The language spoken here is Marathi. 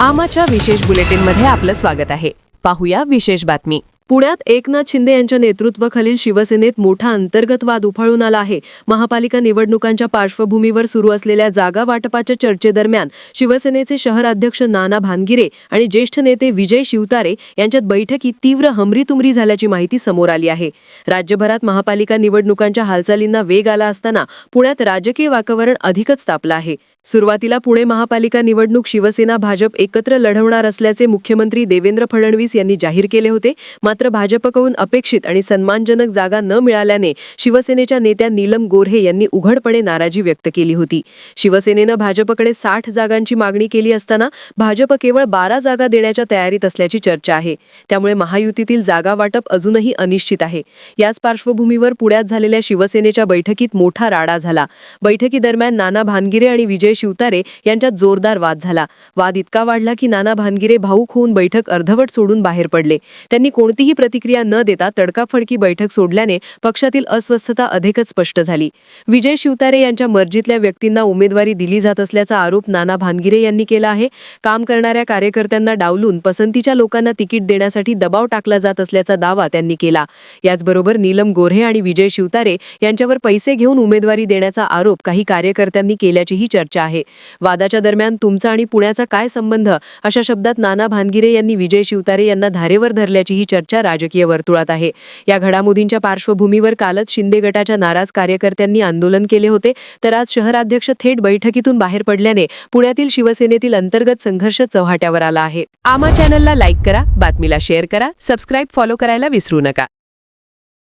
आमाच्या विशेष बुलेटिनमध्ये आपलं स्वागत आहे. पाहूया विशेष बातमी. पुण्यात एकनाथ शिंदे यांच्या नेतृत्वाखालील शिवसेनेत मोठा अंतर्गत वाद उफाळून आला आहे. महापालिका निवडणुकांच्या पार्श्वभूमीवर सुरू असलेल्या जागा वाटपाच्या चर्चेदरम्यान शिवसेनेचे शहर अध्यक्ष नाना भानगिरे आणि ज्येष्ठ नेते विजय शिवतारे यांच्यात बैठकीत तीव्र हमरीतुमरी झाल्याची माहिती समोर आली आहे. राज्यभरात महापालिका निवडणुकांच्या हालचालींना वेग आला असताना पुण्यात राजकीय वातावरण अधिकच तापलं आहे. सुरुवातीला पुणे महापालिका निवडणूक शिवसेना भाजप एकत्र लढवणार असल्याचे मुख्यमंत्री देवेंद्र फडणवीस यांनी जाहीर केले होते. मात्र भाजपकडून अपेक्षित आणि सन्मानजनक जागा न मिळाल्याने शिवसेनेच्या नेत्या नीलम गोऱ्हे यांनी उघडपणे नाराजी व्यक्त केली होती. शिवसेनेनं भाजपकडे साठ जागांची मागणी केली असताना भाजप केवळ बारा जागा देण्याच्या तयारीत असल्याची चर्चा आहे. त्यामुळे महायुतीतील जागा वाटप अजूनही अनिश्चित आहे. याच पार्श्वभूमीवर पुण्यात झालेल्या शिवसेनेच्या बैठकीत मोठा राडा झाला. बैठकीदरम्यान नाना भानगिरे आणि विजय शिवतारे यांच्यात जोरदार वाद झाला. वाद इतका वाढला की नाना भानगिरे भाऊक होऊन बैठक अर्धवट सोडून बाहेर पडले. त्यांनी कोणतीही प्रतिक्रिया न देता तडकाफडकी बैठक सोडल्याने पक्षातील अस्वस्थता अधिकच स्पष्ट झाली. विजय शिवतारे यांच्या मर्जीतल्या व्यक्तींना उमेदवारी दिली जात असल्याचा आरोप नाना भानगिरे यांनी केला आहे. काम करणाऱ्या कार्यकर्त्यांना डावलून पसंतीच्या लोकांना तिकीट देण्यासाठी दबाव टाकला जात असल्याचा दावा त्यांनी केला. याचबरोबर नीलम गोऱ्हे आणि विजय शिवतारे यांच्यावर पैसे घेऊन उमेदवारी देण्याचा आरोप काही कार्यकर्त्यांनी केल्याचीही चर्चा आहे. वादाच्या दरम्यान तुमचा आणि पुण्याचा काय संबंध? अशा शब्दात नाना भानगिरे यांनी विजय शिवतारे यांना धारेवर धरल्याची ही चर्चा राजकीय वर्तुळात आहे. या घडामोडींच्या पार्श्वभूमीवर कालच शिंदे गटाच्या नाराज कार्यकर्त्यांनी आंदोलन केले होते तर आज शहराध्यक्ष थेट बैठकीतून बाहेर पडल्याने पुण्यातील शिवसेनेतील अंतर्गत संघर्ष चव्हाट्यावर आला आहे. आमा चॅनलला लाईक करा बातमीला शेअर करा सबस्क्राईब फॉलो करायला विसरू नका.